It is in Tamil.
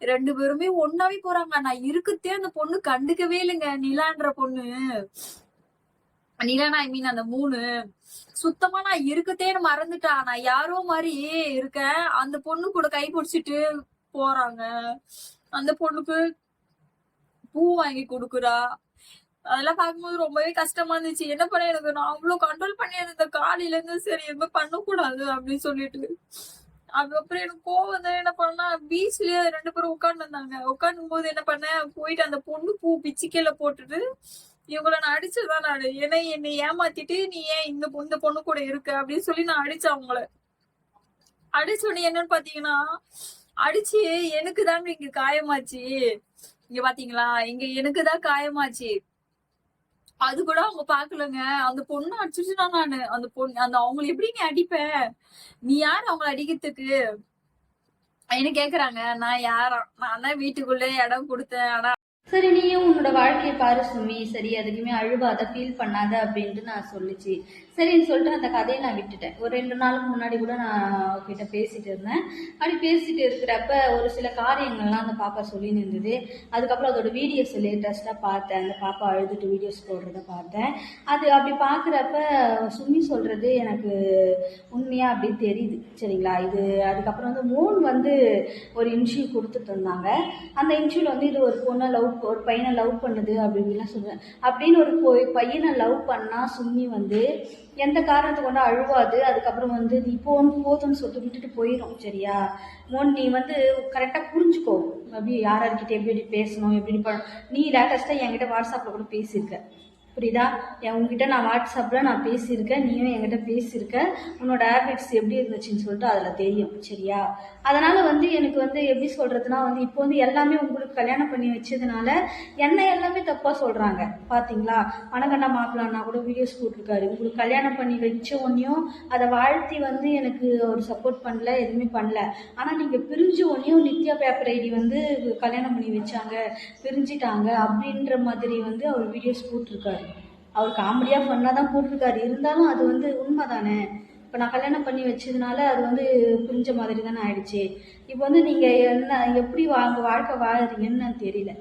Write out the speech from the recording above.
ரெண்டு பேருமே ஒன்னாவே போறாங்க. நான் இருக்குத்தே அந்த பொண்ணு கண்டுக்கவே இல்லைங்க. நிலான்ற பொண்ணு. நிலானா ஐ மீன் அந்த மூணு. சுத்தமா நான் இருக்கத்தேன்னு மறந்துட்டா. நான் யாரோ மாதிரி இருக்கேன். அந்த பொண்ணு கூட கை பிடிச்சிட்டு போறாங்க. அந்த பொண்ணுக்கு பூ வாங்கி கொடுக்குறா. அதெல்லாம் பார்க்கும்போது ரொம்பவே கஷ்டமா இருந்துச்சு. என்ன பண்ண எனக்கு? நான் அவ்வளவு கண்ட்ரோல் பண்ணி இருந்த காலையில இருந்து சரி எதுவுமே பண்ணக்கூடாது அப்படின்னு சொல்லிட்டு. அதுக்கப்புறம் எனக்கு கோவம் வந்து என்ன பண்ணா பீச்லயே ரெண்டு பேரும் உட்காந்து இருந்தாங்க உட்காந்து போது என்ன பண்ணேன் போயிட்டு அந்த பொண்ணு பூ பிச்சிக்கையில போட்டுட்டு இவங்கள நான் அடிச்சதுதான் நான். ஏன்னா என்னை ஏமாத்திட்டு நீ ஏன் இந்த இந்த பொண்ணு கூட இருக்க? அப்படின்னு சொல்லி நான் அடிச்சேன் அவங்கள. அடிச்ச உடனே என்னன்னு பாத்தீங்கன்னா அடிச்சு எனக்கு தாங்க இங்க காயமாச்சு. இங்க பாத்தீங்களா? இங்க எனக்கு தான் காயமாச்சு. அது கூட அவங்க பாக்கலங்க அந்த பொண்ணு அடிச்சுட்டுனா நானு. அந்த பொண்ணு அந்த அவங்கள எப்படி நீ அடிப்ப? நீ யார் அவங்கள அடிக்கிறதுக்கு? என்ன கேக்குறாங்க? நான் யாரா? நான் தான் வீட்டுக்குள்ளே இடம் கொடுத்தேன். ஆனா சரி நீயும் உன்னோட வாழ்க்கையை பாரு சுமி. சரி எதுக்குமே அழுவாத ஃபீல் பண்ணாத அப்படின்ட்டு நான் சொல்லிச்சு. சரின்னு சொல்லிட்டு அந்த கதையை நான் விட்டுட்டேன். ஒரு ரெண்டு நாளுக்கு முன்னாடி கூட நான் அவகிட்ட பேசிட்டு இருந்தேன். அப்படி பேசிட்டு இருக்கிறப்ப ஒரு சில காரியங்கள்லாம் அந்த பாப்பா சொல்லின்னு இருந்தது. அதுக்கப்புறம் அதோட வீடியோஸ் லேட்டஸ்ட்டாக பார்த்தேன். அந்த பாப்பா அழுதுட்டு வீடியோஸ் போடுறத பார்த்தேன். அது அப்படி பார்க்குறப்ப சுமி சொல்கிறது எனக்கு உண்மையாக அப்படி தெரியுது. சரிங்களா? இது அதுக்கப்புறம் வந்து மூணு வந்து ஒரு இன்ஷியூ கொடுத்துட்டு இருந்தாங்க. அந்த இன்ஷியூவில் வந்து இது ஒரு பொண்ணை லவ் ஒரு பையனை லவ் பண்ணுது அப்படின்லாம் சொல்லுவேன். அப்படின்னு ஒரு பொ- பையனை லவ் பண்ணால் சும்மி வந்து எந்த காரணத்தை கொண்டு அழுவாது. அதுக்கப்புறம் வந்து நீ போன்னு போதும்னு சொல்லிட்டு விட்டுட்டு போயிடும் சரியா? மோன் நீ வந்து கரெக்டாக புரிஞ்சுக்கோ. அப்படி யார் யார்கிட்ட எப்படி எப்படி பேசணும் எப்படி பண்ணணும். நீ லேட்டஸ்ட்டாக என்கிட்ட வாட்ஸ்அப்பில் கூட பேசியிருக்க. புரியுதா? என் உங்ககிட்ட நான் வாட்ஸ்அப்பில் நான் பேசியிருக்கேன் நீயும் என்கிட்ட பேசியிருக்க உன்னோட ஹேபிட்ஸ் எப்படி இருந்துச்சுன்னு சொல்லிட்டு அதில் தெரியும் சரியா? அதனால் வந்து எனக்கு வந்து எப்படி சொல்கிறதுனா வந்து இப்போ வந்து எல்லாமே உங்களுக்கு கல்யாணம் பண்ணி வச்சதுனால என்ன எல்லாமே தப்பாக சொல்கிறாங்க பார்த்தீங்களா மணக்கண்ணா மாப்பிளான்னா கூட வீடியோஸ் போட்டிருக்காரு. உங்களுக்கு கல்யாணம் பண்ணி வச்ச உடனேயும் அதை வாழ்த்தி வந்து எனக்கு ஒரு சப்போர்ட் பண்ணல எதுவுமே பண்ணல. ஆனால் நீங்கள் பிரிஞ்ச ஒன்றையும் நித்யா பேப்பர் ஐடி வந்து கல்யாணம் பண்ணி வச்சாங்க பிரிஞ்சிட்டாங்க அப்படின்ற மாதிரி வந்து அவர் வீடியோஸ் போட்டிருக்காரு. அவர் காமெடியாக ஃபன்னாக தான் போட்டிருக்காரு. இருந்தாலும் அது வந்து உண்மை தானே இப்போ நான் கல்யாணம் பண்ணி வச்சதுனால அது வந்து புரிஞ்ச மாதிரி தானே ஆயிடுச்சு. இப்போ வந்து நீங்கள் என்ன எப்படி வாங்க வாழ்க்கை வாழறீங்கன்னு நான் தெரியல.